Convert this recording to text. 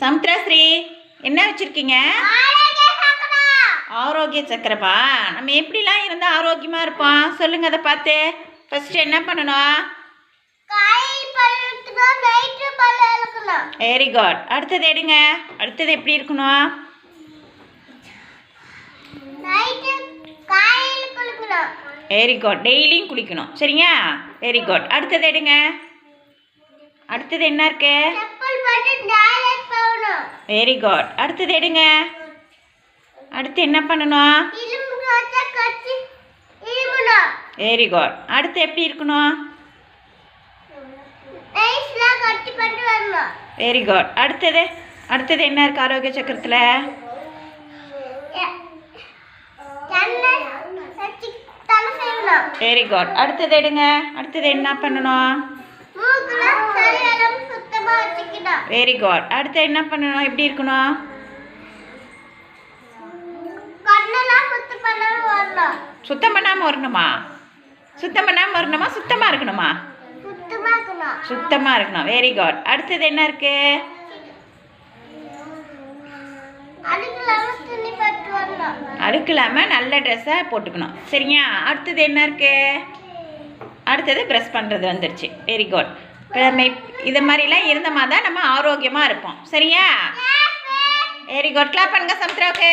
சமுத்திராஸ்ரீ என்ன வச்சுருக்கீங்க? ஆரோக்கிய சக்கரப்பா நம்ம எப்படிலாம் இருந்தால் ஆரோக்கியமாக இருப்போம்? சொல்லுங்கள் அதை பார்த்து. ஃபஸ்ட்டு என்ன பண்ணணும்? வெரி குட் அடுத்தது எடுங்க. அடுத்தது எப்படி இருக்கணும்? வெரி குட் டெய்லியும் குளிக்கணும். சரிங்க? வெரி குட் அடுத்தது எடுங்க. அடுத்தது என்ன இருக்கு? வெரி குட் அடுத்தது எடுங்க. அடுத்து என்ன பண்ணணும்? வெரி குட் அடுத்து எப்படி இருக்கணும்? வெரி குட் அடுத்தது அடுத்தது என்ன இருக்கு ஆரோக்கிய சக்கரத்தில்? வெரி குட் அடுத்தது எடுங்க. அடுத்தது என்ன பண்ணணும்? வெரி குட் அடுத்து என்ன பண்ணணும்? எப்படி இருக்கணும்? சுத்தம் பண்ணாமல் வரணுமா. சுத்தம் பண்ணாமல் வரணுமா? சுத்தமாக இருக்கணுமா? சுத்தமாக இருக்கணும். வெரி குட் அடுத்தது என்ன இருக்கு? அழுக்கு இல்லாமல் நல்ல ட்ரெஸ்ஸாக போட்டுக்கணும். சரியா அடுத்தது என்ன இருக்கு? அடுத்தது ப்ரெஸ் பண்ணுறது வந்துருச்சு. வெரி குட் இப்- இது மாதிரிலாம் இருந்தமா தான் நம்ம ஆரோக்கியமாக இருப்போம். சரியா? வெரி குட் கிளாப் பண்ணுங்க சமுத்திராவுக்கு